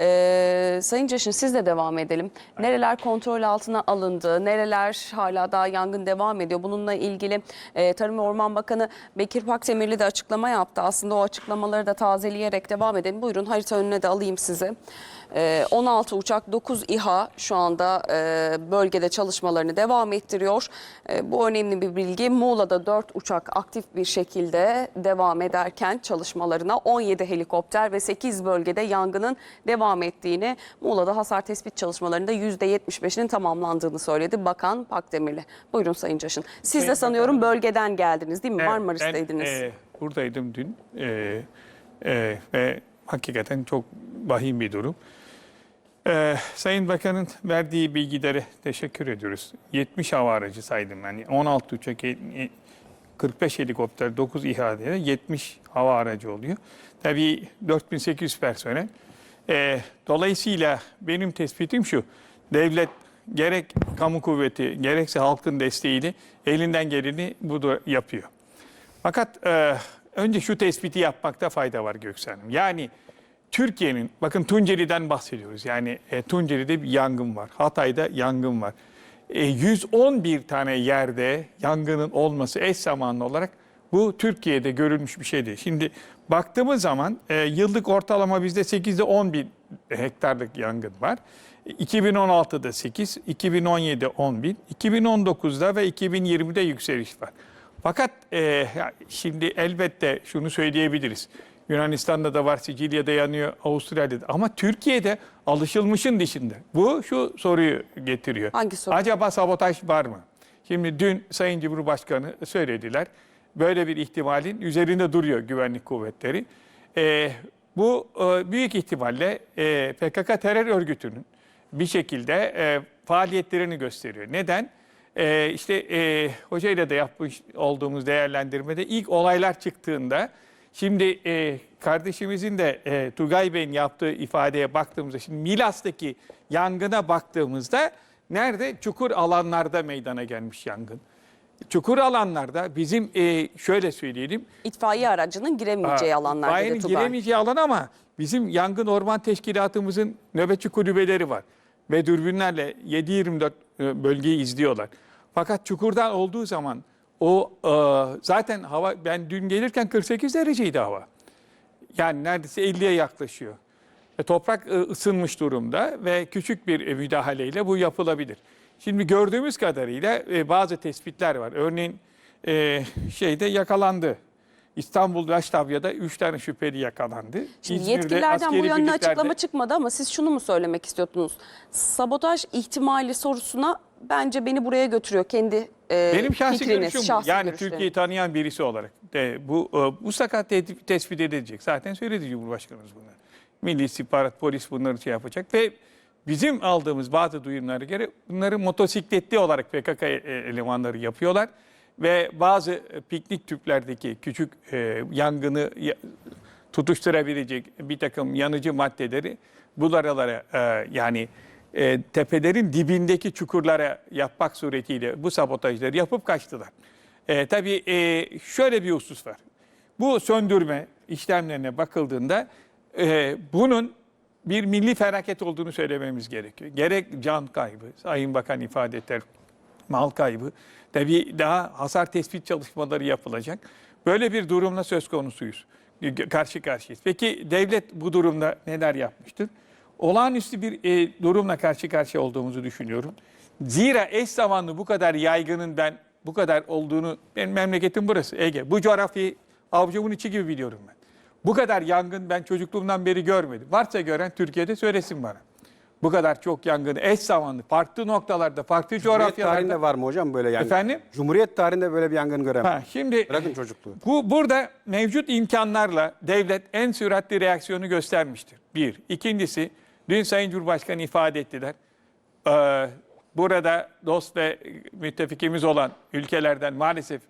Ee, Sayın Caşın sizle devam edelim. Nereler kontrol altına alındı, nereler hala daha yangın devam ediyor? Bununla ilgili e, Tarım ve Orman Bakanı Bekir Pakdemirli de açıklama yaptı. Aslında o açıklamaları da tazeleyerek devam edelim. Buyurun harita önüne de alayım sizi. Ee, 16 uçak, 9 İHA şu anda e, bölgede çalışmalarını devam ettiriyor. E, bu önemli bir bilgi. Muğla'da 4 uçak aktif bir şekilde devam ederken çalışmalarına 17 helikopter ve 8 bölgede yangının devam ettiğini, Muğla'da hasar tespit çalışmalarında %75'inin tamamlandığını söyledi Bakan Pakdemirli. Buyurun Sayın Caşın. Siz de sanıyorum bölgeden geldiniz değil mi? Evet, Marmaris'teydiniz. Ben e, buradaydım dün E, e, ve hakikaten çok vahim bir durum. E, Sayın Bakan'ın verdiği bilgilere teşekkür ediyoruz. 70 hava aracı saydım. Yani 16 uçak, e, 45 helikopter, 9 İHA diye 70 hava aracı oluyor. Tabii 4800 personel. E, dolayısıyla benim tespitim şu. Devlet gerek kamu kuvveti gerekse halkın desteğiyle elinden geleni bu da yapıyor. Fakat e, önce şu tespiti yapmakta fayda var Göksel Hanım. Yani Türkiye'nin, bakın Tunceli'den bahsediyoruz. Yani e, Tunceli'de bir yangın var. Hatay'da yangın var. E, 111 tane yerde yangının olması eş zamanlı olarak bu Türkiye'de görülmüş bir şey değil. Şimdi baktığımız zaman e, yıllık ortalama bizde 8'de 10 bin hektarlık yangın var. 2016'da 8, 2017'de 10 bin, 2019'da ve 2020'de yükseliş var. Fakat e, şimdi elbette şunu söyleyebiliriz. Yunanistan'da da var, Sicilya'da yanıyor, Avustralya'da. Ama Türkiye'de alışılmışın dışında. Bu şu soruyu getiriyor. Hangi soru? Acaba sabotaj var mı? Şimdi dün Sayın Cumhurbaşkanı söylediler. Böyle bir ihtimalin üzerinde duruyor güvenlik kuvvetleri. E, bu e, büyük ihtimalle e, PKK terör örgütünün bir şekilde e, faaliyetlerini gösteriyor. Neden? E, işte e, hocayla da yapmış olduğumuz değerlendirmede ilk olaylar çıktığında şimdi e, kardeşimizin de e, Tugay Bey'in yaptığı ifadeye baktığımızda şimdi Milas'taki yangına baktığımızda nerede? Çukur alanlarda meydana gelmiş yangın. Çukur alanlarda bizim e, şöyle söyleyelim İtfaiye aracının giremeyeceği alanlar itfaiyenin giremeyeceği alan ama bizim yangın orman teşkilatımızın nöbetçi kulübeleri var. Ve dürbünlerle 7-24 e, bölgeyi izliyorlar. Fakat çukurdan olduğu zaman o e, zaten hava ben dün gelirken 48 dereceydi hava. Yani neredeyse 50'ye yaklaşıyor. E, toprak e, ısınmış durumda ve küçük bir müdahaleyle bu yapılabilir. Şimdi gördüğümüz kadarıyla e, bazı tespitler var. Örneğin e, şeyde yakalandı. İstanbul Raştabya'da 3 tane şüpheli yakalandı. Şimdi İzmir'de yetkililerden bu birliklerde- açıklama çıkmadı ama siz şunu mu söylemek istiyordunuz? Sabotaj ihtimali sorusuna bence beni buraya götürüyor kendi e, Benim şahsi fikriniz, görüşüm şahsi Yani görüşleriniz. Türkiye'yi tanıyan birisi olarak de, bu e, bu sakat te- tespit edilecek. Zaten söyledi Cumhurbaşkanımız bunları. Milli İstihbarat Polis bunları şey yapacak ve bizim aldığımız bazı duyumlara göre bunları motosikletli olarak PKK elemanları yapıyorlar ve bazı e, piknik tüplerdeki küçük e, yangını ya- tutuşturabilecek bir takım yanıcı maddeleri bu aralara e, yani e, tepelerin dibindeki çukurlara yapmak suretiyle bu sabotajları yapıp kaçtılar. E, tabii e, şöyle bir husus var. Bu söndürme işlemlerine bakıldığında e, bunun bir milli felaket olduğunu söylememiz gerekiyor. Gerek can kaybı, Sayın Bakan ifade etti, mal kaybı. Tabii daha hasar tespit çalışmaları yapılacak. Böyle bir durumla söz konusuyuz. Karşı karşıyayız. Peki devlet bu durumda neler yapmıştır? Olağanüstü bir e, durumla karşı karşıya olduğumuzu düşünüyorum. Zira eş zamanlı bu kadar yaygının ben bu kadar olduğunu, benim memleketim burası Ege. Bu coğrafyayı avucumun içi gibi biliyorum ben. Bu kadar yangın ben çocukluğumdan beri görmedim. Varsa gören Türkiye'de söylesin bana. Bu kadar çok yangını eş zamanlı, farklı noktalarda, farklı Cumhuriyet coğrafyalarda. tarihinde var mı hocam böyle yangın? Efendim? Cumhuriyet tarihinde böyle bir yangın göremem. Ha, şimdi Bırakın çocukluğu. bu burada mevcut imkanlarla devlet en süratli reaksiyonu göstermiştir. Bir. İkincisi, dün Sayın Cumhurbaşkanı ifade ettiler. Ee, burada dost ve müttefikimiz olan ülkelerden maalesef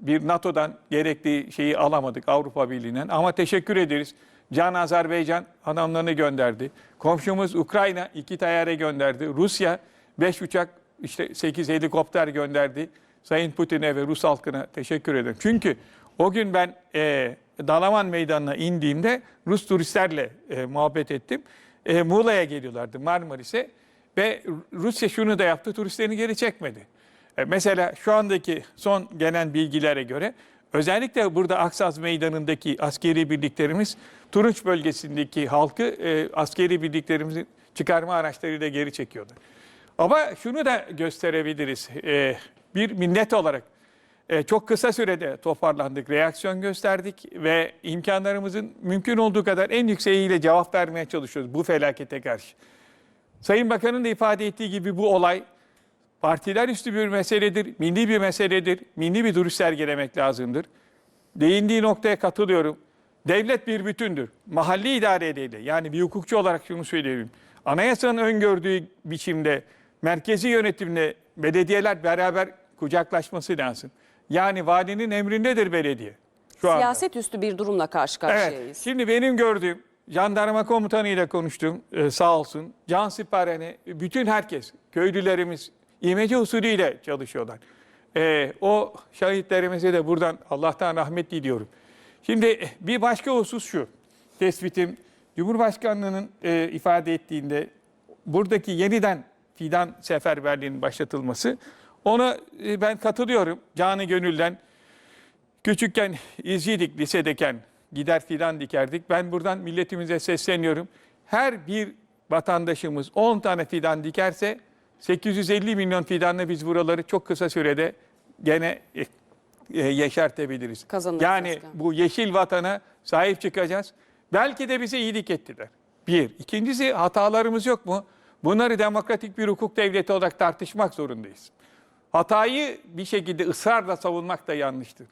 bir NATO'dan gerektiği şeyi alamadık Avrupa Birliği'nden. Ama teşekkür ederiz. Can Azerbaycan adamlarını gönderdi. Komşumuz Ukrayna iki tayyare gönderdi. Rusya 5 uçak işte 8 helikopter gönderdi. Sayın Putin'e ve Rus halkına teşekkür ederim. Çünkü o gün ben e, Dalaman Meydanı'na indiğimde Rus turistlerle e, muhabbet ettim. e, Muğla'ya geliyorlardı Marmaris'e ve Rusya şunu da yaptı turistlerini geri çekmedi. E, mesela şu andaki son gelen bilgilere göre özellikle burada Aksaz Meydanı'ndaki askeri birliklerimiz Turunç bölgesindeki halkı e, askeri birliklerimizin çıkarma araçlarıyla geri çekiyorlar. Ama şunu da gösterebiliriz. E, bir millet olarak e, çok kısa sürede toparlandık, reaksiyon gösterdik ve imkanlarımızın mümkün olduğu kadar en yükseğiyle cevap vermeye çalışıyoruz bu felakete karşı. Sayın Bakan'ın da ifade ettiği gibi bu olay partiler üstü bir meseledir, milli bir meseledir, milli bir duruş sergilemek lazımdır. Değindiği noktaya katılıyorum. Devlet bir bütündür. Mahalli idare edeyle yani bir hukukçu olarak şunu söyleyebilirim. Anayasanın öngördüğü biçimde merkezi yönetimle belediyeler beraber kucaklaşması lazım. Yani valinin emrindedir belediye. Şu anda. Siyaset üstü bir durumla karşı Evet. karşıyayız. Şimdi benim gördüğüm jandarma komutanıyla konuştum e, sağ olsun. Can Sipareni, bütün herkes, köylülerimiz imece usulüyle çalışıyorlar. E, o şahitlerimize de buradan Allah'tan rahmet diliyorum. Şimdi bir başka husus şu. Tespitim Cumhurbaşkanlığının e, ifade ettiğinde buradaki yeniden fidan seferberliğinin başlatılması ona e, ben katılıyorum canı gönülden. Küçükken izciydik lisedeyken gider fidan dikerdik. Ben buradan milletimize sesleniyorum. Her bir vatandaşımız 10 tane fidan dikerse 850 milyon fidanla biz buraları çok kısa sürede gene e, e, yeşertebiliriz. Kazanırız Yani bu yeşil vatana sahip çıkacağız. Belki de bize iyilik ettiler. Bir. İkincisi hatalarımız yok mu? Bunları demokratik bir hukuk devleti olarak tartışmak zorundayız. Hatayı bir şekilde ısrarla savunmak da yanlıştır.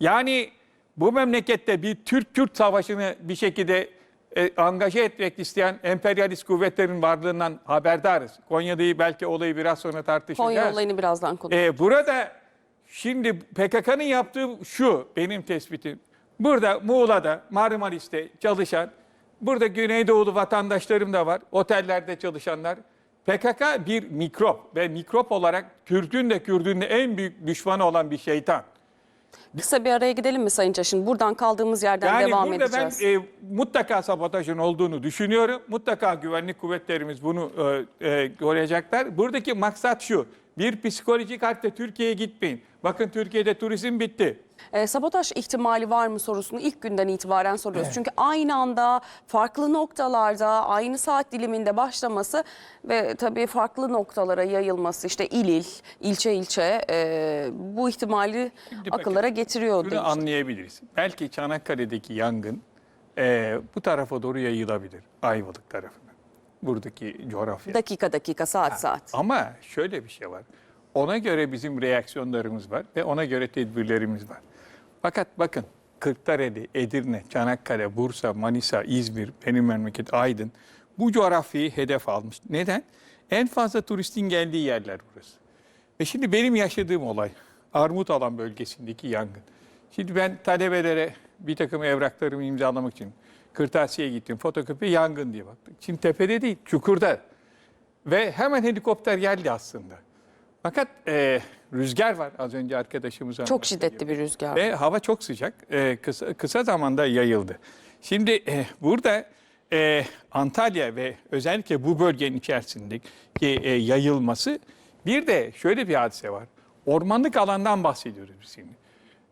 Yani bu memlekette bir Türk-Kürt savaşını bir şekilde e, angaje etmek isteyen emperyalist kuvvetlerin varlığından haberdarız. Konya'da belki olayı biraz sonra tartışacağız. Konya olayını birazdan konuşalım. Ee, burada şimdi PKK'nın yaptığı şu benim tespitim. Burada Muğla'da, Marmaris'te çalışan, burada Güneydoğulu vatandaşlarım da var, otellerde çalışanlar. PKK bir mikrop ve mikrop olarak Kürt'ün de Kürdün de en büyük düşmanı olan bir şeytan. Kısa bir araya gidelim mi Sayın Caşın? Buradan kaldığımız yerden Yani devam burada edeceğiz. ben e, mutlaka sabotajın olduğunu düşünüyorum. Mutlaka güvenlik kuvvetlerimiz bunu e, e, koruyacaklar. Buradaki maksat şu. Bir psikolojik harpte Türkiye'ye gitmeyin. Bakın Türkiye'de turizm bitti. E, sabotaj ihtimali var mı sorusunu ilk günden itibaren soruyoruz. Çünkü aynı anda farklı noktalarda aynı saat diliminde başlaması ve tabii farklı noktalara yayılması işte il il, ilçe ilçe e, bu ihtimali bakın, akıllara getiriyor. Bunu anlayabiliriz. Belki Çanakkale'deki yangın e, bu tarafa doğru yayılabilir. Ayvalık tarafına. Buradaki coğrafya. Dakika dakika saat saat. Ama şöyle bir şey var. Ona göre bizim reaksiyonlarımız var ve ona göre tedbirlerimiz var. Fakat bakın Kırklareli, Edirne, Çanakkale, Bursa, Manisa, İzmir, benim memleket Aydın bu coğrafyayı hedef almış. Neden? En fazla turistin geldiği yerler burası. Ve şimdi benim yaşadığım olay Armut Alan bölgesindeki yangın. Şimdi ben talebelere bir takım evraklarımı imzalamak için kırtasiyeye gittim. Fotokopi yangın diye baktık. Şimdi tepede değil, çukurda. Ve hemen helikopter geldi aslında. Fakat e, rüzgar var az önce arkadaşımız Çok anlattı şiddetli gibi. bir rüzgar. Ve hava çok sıcak. E, kısa, kısa zamanda yayıldı. Şimdi e, burada e, Antalya ve özellikle bu bölgenin içerisindeki e, yayılması bir de şöyle bir hadise var. Ormanlık alandan bahsediyoruz biz şimdi.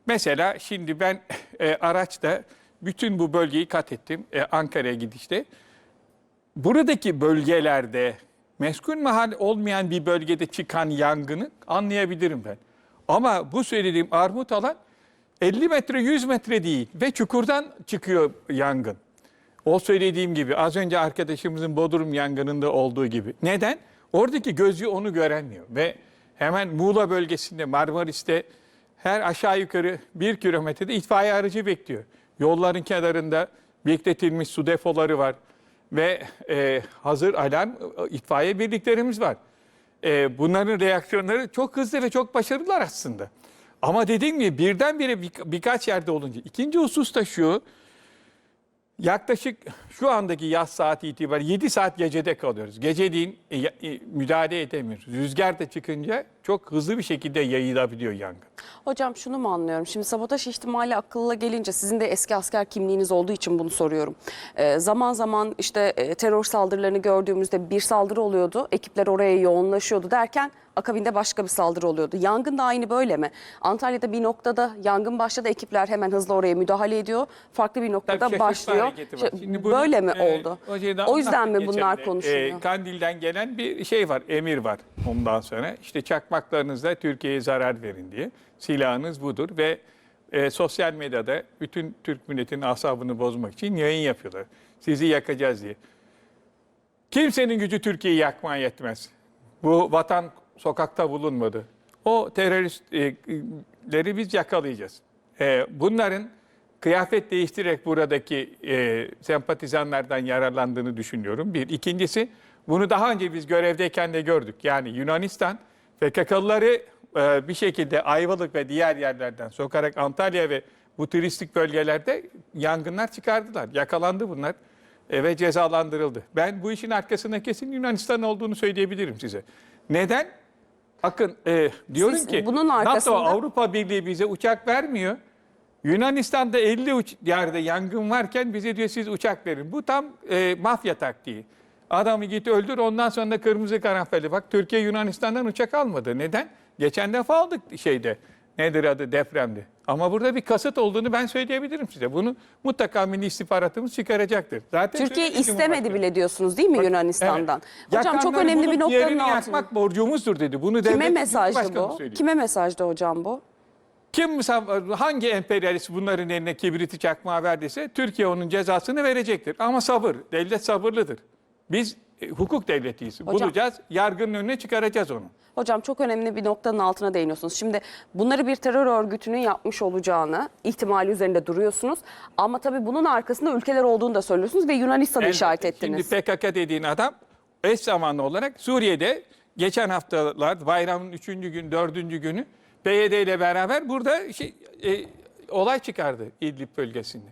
Mesela şimdi ben e, araçta bütün bu bölgeyi kat ettim e, Ankara'ya gidişte buradaki bölgelerde meskun mahal olmayan bir bölgede çıkan yangını anlayabilirim ben. Ama bu söylediğim armut alan 50 metre 100 metre değil ve çukurdan çıkıyor yangın. O söylediğim gibi az önce arkadaşımızın Bodrum yangınında olduğu gibi. Neden? Oradaki gözcü onu göremiyor ve hemen Muğla bölgesinde Marmaris'te her aşağı yukarı bir kilometrede itfaiye aracı bekliyor. Yolların kenarında bekletilmiş su depoları var ve e, hazır alarm e, itfaiye birliklerimiz var. E, bunların reaksiyonları çok hızlı ve çok başarılılar aslında. Ama dediğim gibi birdenbire bir, birkaç yerde olunca. İkinci husus da şu, yaklaşık şu andaki yaz saati itibariyle 7 saat gecede kalıyoruz. Geceliğin e, e, müdahale edemiyoruz. Rüzgar da çıkınca çok hızlı bir şekilde yayılabiliyor yangın. Hocam şunu mu anlıyorum? Şimdi sabotaj ihtimali akılla gelince sizin de eski asker kimliğiniz olduğu için bunu soruyorum. Ee, zaman zaman işte e, terör saldırılarını gördüğümüzde bir saldırı oluyordu. Ekipler oraya yoğunlaşıyordu derken akabinde başka bir saldırı oluyordu. Yangın da aynı böyle mi? Antalya'da bir noktada yangın başladı. Ekipler hemen hızlı oraya müdahale ediyor. Farklı bir noktada Tabii başlıyor. Şimdi bunu, böyle mi e, oldu? o O yüzden mi bunlar de. konuşuluyor? E, Kandil'den gelen bir şey var, emir var ondan sonra. İşte çakmaklarınızla Türkiye'ye zarar verin diye. Silahınız budur ve e, sosyal medyada bütün Türk milletinin asabını bozmak için yayın yapıyorlar. Sizi yakacağız diye. Kimsenin gücü Türkiye'yi yakmaya yetmez. Bu vatan sokakta bulunmadı. O teröristleri biz yakalayacağız. Ee, bunların kıyafet değiştirerek buradaki e, sempatizanlardan yararlandığını düşünüyorum. Bir. İkincisi, bunu daha önce biz görevdeyken de gördük. Yani Yunanistan PKK'lıları e, bir şekilde Ayvalık ve diğer yerlerden sokarak Antalya ve bu turistik bölgelerde yangınlar çıkardılar. Yakalandı bunlar e, ve cezalandırıldı. Ben bu işin arkasında kesin Yunanistan olduğunu söyleyebilirim size. Neden? Bakın e, diyorum Siz ki bunun NATO arkasında- Avrupa Birliği bize uçak vermiyor. Yunanistan'da 50 uç- yerde yangın varken bize diyor siz uçak verin. Bu tam e, mafya taktiği. Adamı git öldür ondan sonra da kırmızı karanfili. Bak Türkiye Yunanistan'dan uçak almadı. Neden? Geçen defa aldık şeyde. Nedir adı depremde. Ama burada bir kasıt olduğunu ben söyleyebilirim size. Bunu mutlaka Milli İstihbaratımız çıkaracaktır. Zaten Türkiye istemedi bile diyorsunuz değil mi Yunanistan'dan? Evet. Hocam çok önemli bir noktanın altında. yakmak borcumuzdur dedi. Bunu Kime mesajdı bu? söylüyor. Kime mesajdı hocam bu? Kim hangi emperyalist bunların eline kibriti çakmağı verdiyse Türkiye onun cezasını verecektir. Ama sabır, devlet sabırlıdır. Biz e, hukuk devletiyiz. Hocam- Bulacağız, yargının önüne çıkaracağız onu. Hocam çok önemli bir noktanın altına değiniyorsunuz. Şimdi bunları bir terör örgütünün yapmış olacağını ihtimali üzerinde duruyorsunuz. Ama tabii bunun arkasında ülkeler olduğunu da söylüyorsunuz ve Yunanistan'ı Elbette. işaret ettiniz. Şimdi PKK dediğin adam eş zamanlı olarak Suriye'de geçen haftalar bayramın üçüncü gün, dördüncü günü PYD ile beraber burada şey, e, olay çıkardı İdlib bölgesinde.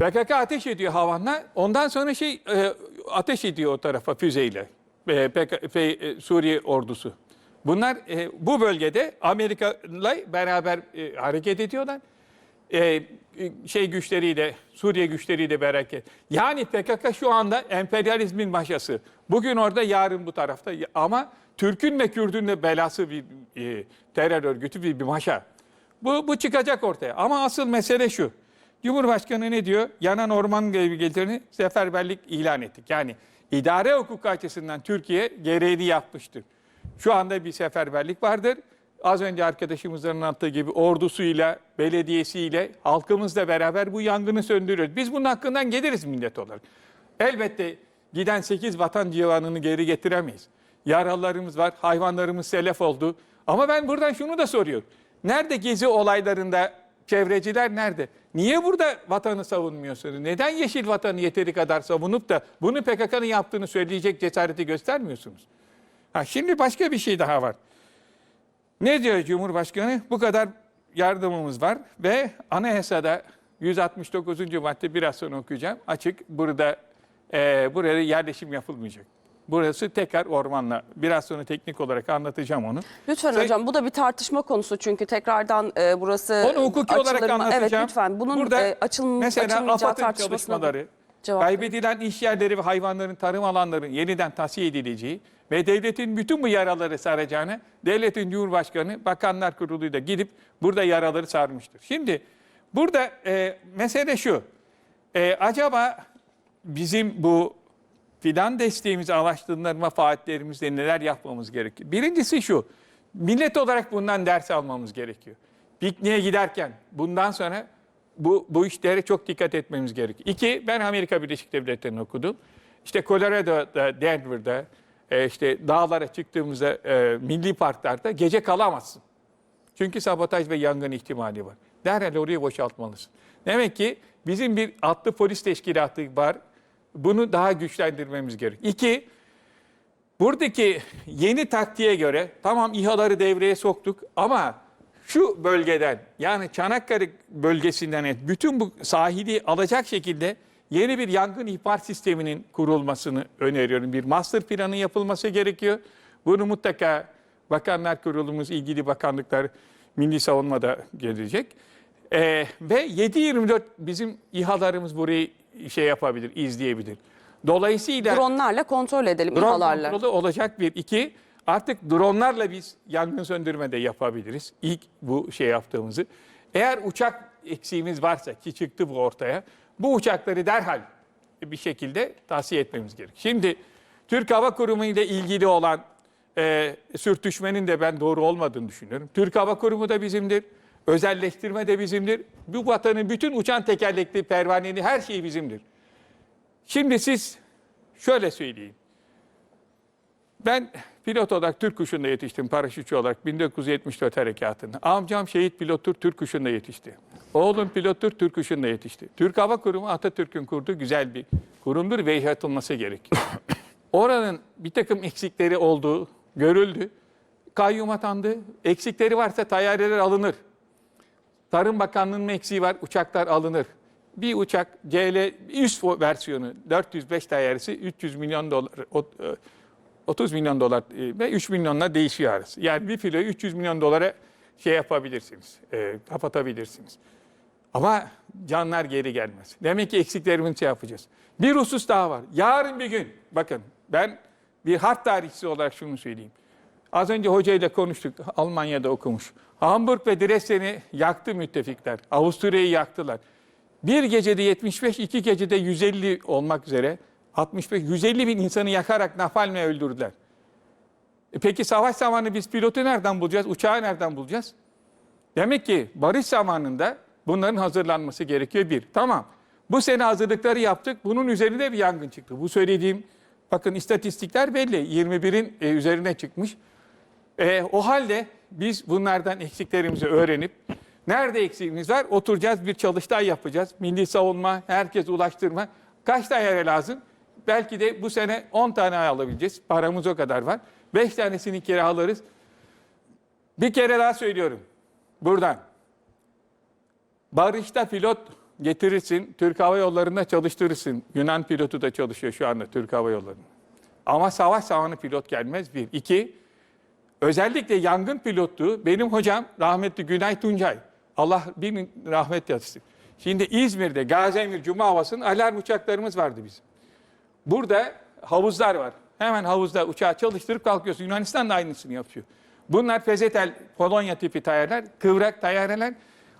PKK ateş ediyor havanla. Ondan sonra şey e, ateş ediyor o tarafa füzeyle. E, PK, e, Suriye ordusu. Bunlar e, bu bölgede Amerika'yla beraber e, hareket ediyorlar. E, e, şey güçleriyle, Suriye güçleriyle beraber. Yani PKK şu anda emperyalizmin başası. Bugün orada, yarın bu tarafta. Ama Türk'ün ve Kürt'ün de belası bir e, terör örgütü, bir, bir maşa. Bu, bu çıkacak ortaya. Ama asıl mesele şu. Cumhurbaşkanı ne diyor? Yanan orman bölgelerini seferberlik ilan ettik. Yani idare hukuku açısından Türkiye gereğini yapmıştır. Şu anda bir seferberlik vardır. Az önce arkadaşımızın anlattığı gibi ordusuyla, belediyesiyle, halkımızla beraber bu yangını söndürüyoruz. Biz bunun hakkından geliriz millet olarak. Elbette giden 8 vatan civanını geri getiremeyiz. Yaralılarımız var, hayvanlarımız selef oldu. Ama ben buradan şunu da soruyorum. Nerede gezi olaylarında çevreciler nerede? Niye burada vatanı savunmuyorsunuz? Neden yeşil vatanı yeteri kadar savunup da bunu PKK'nın yaptığını söyleyecek cesareti göstermiyorsunuz? Ha, şimdi başka bir şey daha var. Ne diyor Cumhurbaşkanı? Bu kadar yardımımız var ve anayasada 169. madde biraz sonra okuyacağım. Açık burada e, buraya yerleşim yapılmayacak. Burası tekrar ormanla. Biraz sonra teknik olarak anlatacağım onu. Lütfen Say- hocam bu da bir tartışma konusu çünkü tekrardan e, burası Onu hukuki olarak açılır anlatacağım. Evet lütfen bunun Burada e, açılım, mesela AFAD'ın da çalışmaları, cevap kaybedilen iş yerleri ve hayvanların, tarım alanlarının yeniden tahsiye edileceği ve devletin bütün bu yaraları saracağını devletin Cumhurbaşkanı Bakanlar Kurulu'yla gidip burada yaraları sarmıştır. Şimdi burada e, mesele şu. E, acaba bizim bu fidan desteğimizi araştırma faaliyetlerimizde neler yapmamız gerekiyor? Birincisi şu. Millet olarak bundan ders almamız gerekiyor. Pikniğe giderken bundan sonra bu, bu işlere çok dikkat etmemiz gerekiyor. İki, ben Amerika Birleşik Devletleri'ni okudum. İşte Colorado'da, Denver'da, e, işte dağlara çıktığımızda, e, milli parklarda gece kalamazsın. Çünkü sabotaj ve yangın ihtimali var. Derhal orayı boşaltmalısın. Demek ki bizim bir atlı polis teşkilatı var. Bunu daha güçlendirmemiz gerek. İki, buradaki yeni taktiğe göre tamam İHA'ları devreye soktuk ama şu bölgeden yani Çanakkale bölgesinden et, bütün bu sahili alacak şekilde yeni bir yangın ihbar sisteminin kurulmasını öneriyorum. Bir master planı yapılması gerekiyor. Bunu mutlaka Bakanlar Kurulumuz, ilgili bakanlıklar, Milli Savunma'da gelecek. Ee, ve 7-24 bizim İHA'larımız burayı şey yapabilir, izleyebilir. Dolayısıyla Dronlarla kontrol edelim, drone İHA'larla. kontrolü olacak bir. iki artık dronlarla biz yangın söndürme de yapabiliriz. İlk bu şey yaptığımızı. Eğer uçak eksiğimiz varsa ki çıktı bu ortaya, bu uçakları derhal bir şekilde tavsiye etmemiz gerek. Şimdi Türk Hava Kurumu ile ilgili olan e, sürtüşmenin de ben doğru olmadığını düşünüyorum. Türk Hava Kurumu da bizimdir. Özelleştirme de bizimdir. Bu vatanın bütün uçan tekerlekli pervaneli her şeyi bizimdir. Şimdi siz şöyle söyleyeyim. Ben pilot olarak Türk Kuşu'nda yetiştim, paraşütçü olarak 1974 harekatında. Amcam şehit pilottur, Türk Kuşu'nda yetişti. Oğlum pilottur, Türk Kuşu'nda yetişti. Türk Hava Kurumu Atatürk'ün kurduğu güzel bir kurumdur ve yaşatılması gerek. Oranın bir takım eksikleri olduğu görüldü. Kayyum atandı. Eksikleri varsa tayyareler alınır. Tarım Bakanlığı'nın eksiği var, uçaklar alınır. Bir uçak CL üst versiyonu 405 tayyaresi 300 milyon dolar, ot- e, 30 milyon dolar e, ve 3 milyonla değişiyor arası. Yani bir filoyu 300 milyon dolara şey yapabilirsiniz, e, kapatabilirsiniz. Ama canlar geri gelmez. Demek ki eksiklerimizi şey yapacağız. Bir husus daha var. Yarın bir gün, bakın ben bir harp tarihçisi olarak şunu söyleyeyim. Az önce hocayla konuştuk, Almanya'da okumuş. Hamburg ve Dresden'i yaktı müttefikler. Avusturya'yı yaktılar. Bir gecede 75, iki gecede 150 olmak üzere 65, 150 bin insanı yakarak napalmle öldürdüler. E peki savaş zamanı biz pilotu nereden bulacağız, uçağı nereden bulacağız? Demek ki barış zamanında bunların hazırlanması gerekiyor bir. Tamam. Bu sene hazırlıkları yaptık. Bunun üzerinde bir yangın çıktı. Bu söylediğim bakın istatistikler belli. 21'in e, üzerine çıkmış. E, o halde biz bunlardan eksiklerimizi öğrenip nerede eksiğimiz var oturacağız bir çalıştay yapacağız. Milli savunma, herkes ulaştırma. Kaç tane lazım? Belki de bu sene 10 tane alabileceğiz. Paramız o kadar var. 5 tanesini kiralarız. Bir kere daha söylüyorum. Buradan. Barış'ta pilot getirirsin, Türk Hava Yolları'nda çalıştırırsın. Yunan pilotu da çalışıyor şu anda Türk Hava Yolları'nda. Ama savaş zamanı pilot gelmez bir. İki, özellikle yangın pilotluğu benim hocam rahmetli Günay Tuncay. Allah bir rahmet yatsın. Şimdi İzmir'de Gazemir Cuma havasının alarm uçaklarımız vardı bizim. Burada havuzlar var. Hemen havuzda uçağı çalıştırıp kalkıyorsun. Yunanistan da aynısını yapıyor. Bunlar Fezetel, Polonya tipi tayarlar, kıvrak tayyareler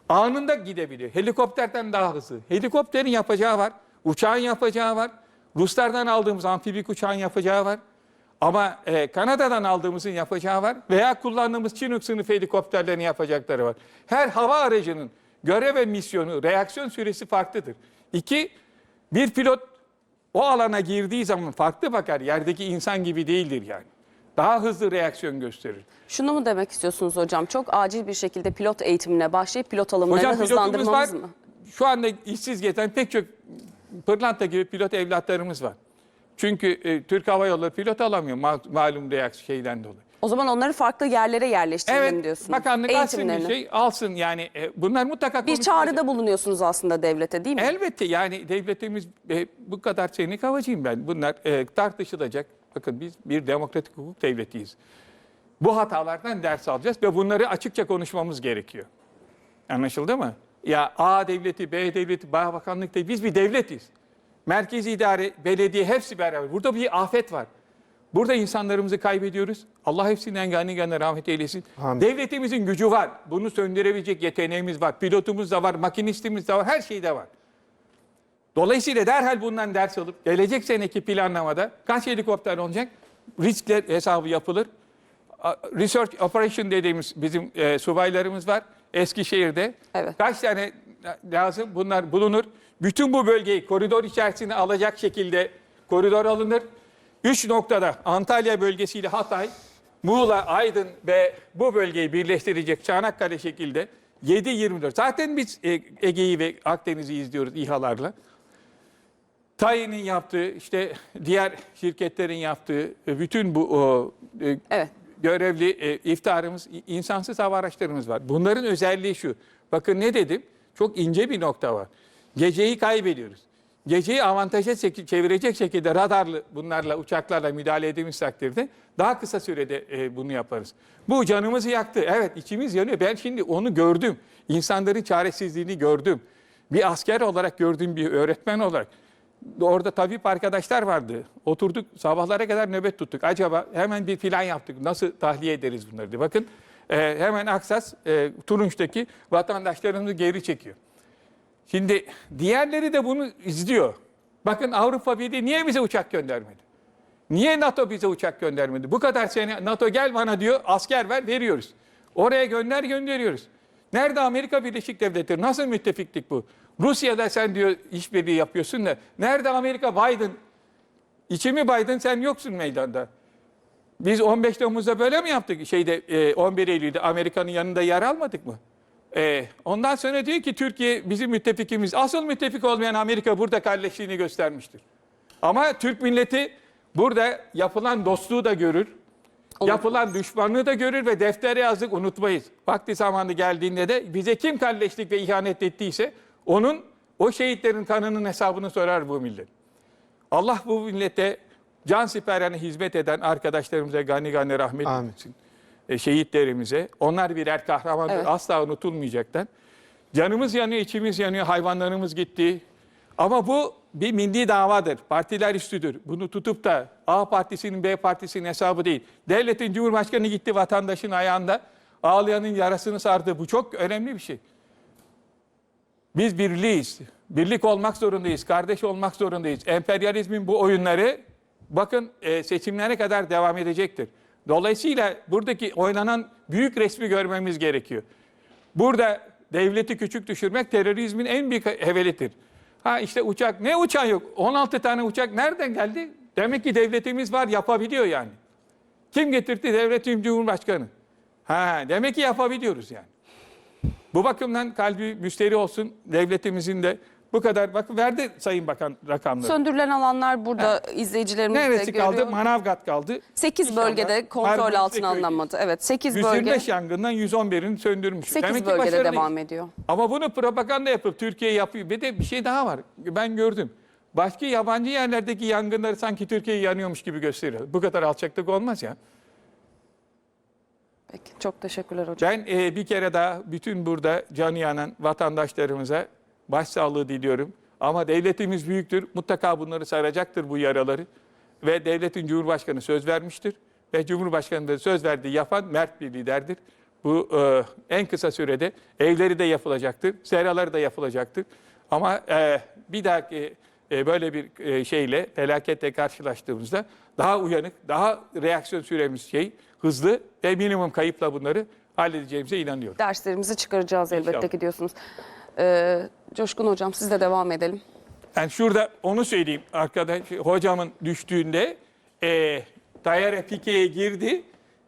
anında gidebiliyor. Helikopterden daha hızlı. Helikopterin yapacağı var, uçağın yapacağı var. Ruslardan aldığımız amfibik uçağın yapacağı var. Ama e, Kanada'dan aldığımızın yapacağı var veya kullandığımız Chinook sınıfı helikopterlerin yapacakları var. Her hava aracının görev ve misyonu, reaksiyon süresi farklıdır. İki, bir pilot o alana girdiği zaman farklı bakar. Yerdeki insan gibi değildir yani. Daha hızlı reaksiyon gösterir. Şunu mu demek istiyorsunuz hocam? Çok acil bir şekilde pilot eğitimine başlayıp pilot alımlarını Hocam var. hızlandırmamız mı? Şu anda işsiz geten pek çok pırlanta gibi pilot evlatlarımız var. Çünkü e, Türk Hava Yolları pilot alamıyor ma- malum reaksiyon şeyden dolayı. O zaman onları farklı yerlere yerleştirelim Evet, diyorsunuz. bakanlık alsın bir şey, alsın yani. e, bunlar mutlaka Bir çağrıda bulunuyorsunuz aslında devlete değil mi? Elbette yani devletimiz e, bu kadar senik havacıyım ben. Bunlar e, tartışılacak. Bakın biz bir demokratik hukuk devletiyiz. Bu hatalardan ders alacağız ve bunları açıkça konuşmamız gerekiyor. Anlaşıldı mı? Ya A devleti, B devleti, B bakanlık değil. Biz bir devletiz. Merkezi idare, belediye hepsi beraber. Burada bir afet var. Burada insanlarımızı kaybediyoruz. Allah hepsinden gani gani rahmet eylesin. Amin. Devletimizin gücü var. Bunu söndürebilecek yeteneğimiz var. Pilotumuz da var, makinistimiz de var, her şey de var. Dolayısıyla derhal bundan ders alıp gelecek seneki planlamada kaç helikopter olacak? Riskler hesabı yapılır. Research Operation dediğimiz bizim e, subaylarımız var Eskişehir'de. Evet. Kaç tane lazım? Bunlar bulunur. Bütün bu bölgeyi koridor içerisine alacak şekilde koridor alınır. Üç noktada Antalya bölgesiyle Hatay, Muğla, Aydın ve bu bölgeyi birleştirecek Çanakkale şekilde 7-24. Zaten biz e, Ege'yi ve Akdeniz'i izliyoruz İHA'larla. TAİ'nin yaptığı, işte diğer şirketlerin yaptığı e, bütün bu o, e, Evet. görevli e, iftarımız, insansız hava araçlarımız var. Bunların özelliği şu. Bakın ne dedim? Çok ince bir nokta var. Geceyi kaybediyoruz. geceyi avantaja çevirecek şekilde radarlı bunlarla uçaklarla müdahale edilmiş takdirde daha kısa sürede e, bunu yaparız. Bu canımızı yaktı. Evet içimiz yanıyor. Ben şimdi onu gördüm. İnsanların çaresizliğini gördüm. Bir asker olarak gördüğüm bir öğretmen olarak. Orada tabip arkadaşlar vardı. Oturduk sabahlara kadar nöbet tuttuk. Acaba hemen bir plan yaptık. Nasıl tahliye ederiz bunları. Bakın e, hemen Aksas e, Turunç'taki vatandaşlarımızı geri çekiyor. Şimdi diğerleri de bunu izliyor. Bakın Avrupa Birliği niye bize uçak göndermedi? Niye NATO bize uçak göndermedi? Bu kadar sene NATO gel bana diyor asker ver veriyoruz. Oraya gönder gönderiyoruz. Nerede Amerika Birleşik Devletleri? Nasıl müttefiklik bu? Rusya'da sen diyor işbirliği yapıyorsun da. Nerede Amerika Biden? İçi mi Biden sen yoksun meydanda. Biz 15 Temmuz'da böyle mi yaptık? Şeyde e, 11 Eylül'de Amerika'nın yanında yer almadık mı? E, ondan sonra diyor ki Türkiye bizim müttefikimiz. Asıl müttefik olmayan Amerika burada kardeşliğini göstermiştir. Ama Türk milleti burada yapılan dostluğu da görür. Yapılan düşmanlığı da görür ve deftere yazdık unutmayız. Vakti zamanı geldiğinde de bize kim kardeşlik ve ihanet ettiyse onun o şehitlerin kanının hesabını sorar bu millet. Allah bu millete can siperhane hizmet eden arkadaşlarımıza gani gani rahmet Amin. etsin. E, şehitlerimize. Onlar birer kahramandır. Evet. Asla unutulmayacaklar. Canımız yanıyor, içimiz yanıyor, hayvanlarımız gitti. Ama bu bir milli davadır. Partiler üstüdür. Bunu tutup da A partisinin B partisinin hesabı değil. Devletin Cumhurbaşkanı gitti vatandaşın ayağında ağlayanın yarasını sardı. Bu çok önemli bir şey. Biz birliyiz. Birlik olmak zorundayız. Kardeş olmak zorundayız. Emperyalizmin bu oyunları bakın e, seçimlere kadar devam edecektir. Dolayısıyla buradaki oynanan büyük resmi görmemiz gerekiyor. Burada devleti küçük düşürmek terörizmin en büyük hevelidir. Ha işte uçak ne uçağı yok? 16 tane uçak nereden geldi? Demek ki devletimiz var yapabiliyor yani. Kim getirdi? Devletin Cumhurbaşkanı. Ha demek ki yapabiliyoruz yani. Bu bakımdan kalbi müşteri olsun devletimizin de bu kadar bak verdi Sayın Bakan rakamları. Söndürülen alanlar burada izleyicilerimiz de Neresi görüyor. kaldı? Manavgat kaldı. 8 İnşallah bölgede kontrol altına alınamadı. Evet 8 bölge 125 yangından 111'ini söndürmüş. 8 Demek bölgede devam ediyor. Ama bunu propaganda yapıp Türkiye yapıyor. Bir de bir şey daha var. Ben gördüm. Başka yabancı yerlerdeki yangınları sanki Türkiye yanıyormuş gibi gösteriyor. Bu kadar alçaklık olmaz ya. Peki çok teşekkürler hocam. Ben e, bir kere daha bütün burada canı yanan vatandaşlarımıza başsağlığı diliyorum. Ama devletimiz büyüktür. Mutlaka bunları saracaktır bu yaraları. Ve devletin Cumhurbaşkanı söz vermiştir. Ve Cumhurbaşkanı da söz verdiği yapan mert bir liderdir. Bu e, en kısa sürede evleri de yapılacaktır. Seraları da yapılacaktır. Ama e, bir dahaki e, böyle bir e, şeyle, felaketle karşılaştığımızda daha uyanık, daha reaksiyon süremiz şey, hızlı ve minimum kayıpla bunları halledeceğimize inanıyorum. Derslerimizi çıkaracağız elbette İnşallah. ki diyorsunuz. Ee, Coşkun hocam siz de devam edelim. Yani şurada onu söyleyeyim arkadaş hocamın düştüğünde e, Tayyare Pike'ye girdi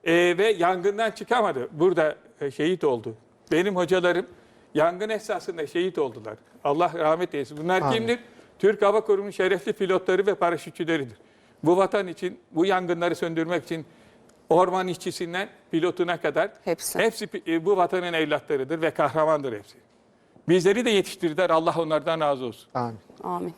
e, ve yangından çıkamadı. Burada e, şehit oldu. Benim hocalarım yangın esasında şehit oldular. Allah rahmet eylesin. Bunlar Amin. kimdir? Türk Hava Kurumu'nun şerefli pilotları ve paraşütçüleridir. Bu vatan için, bu yangınları söndürmek için orman işçisinden pilotuna kadar Hepsi. hepsi e, bu vatanın evlatlarıdır ve kahramandır hepsi. Bizleri de yetiştirdiler. Allah onlardan razı olsun. Amin. Amin.